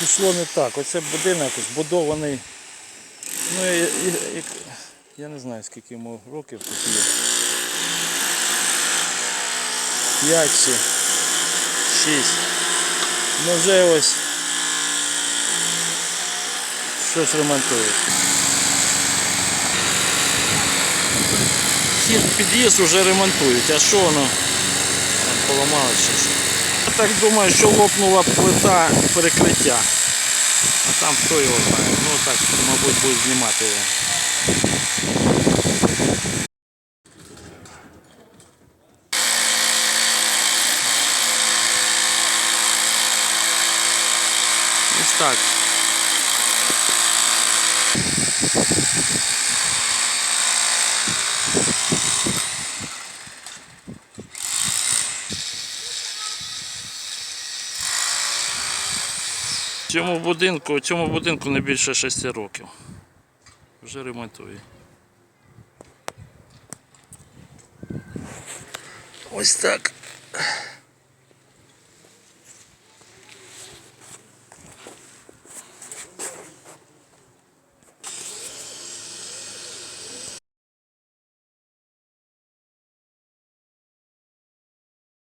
Пішло не так. Оце будинок збудований. Ну, і, і, і, я не знаю, скільки йому років тут є. П'ять чи шість. Ну вже ось щось ремонтують. Вхід під'їзд вже ремонтують, а що воно? Там Поламалося чи що? Я так думаю, що лопнула плита перекриття. А там хто його знає. Ну так, мабуть, буде знімати його. Ось так. Цьому будинку, цьому будинку не більше 6 років. Вже ремонтує. Ось так.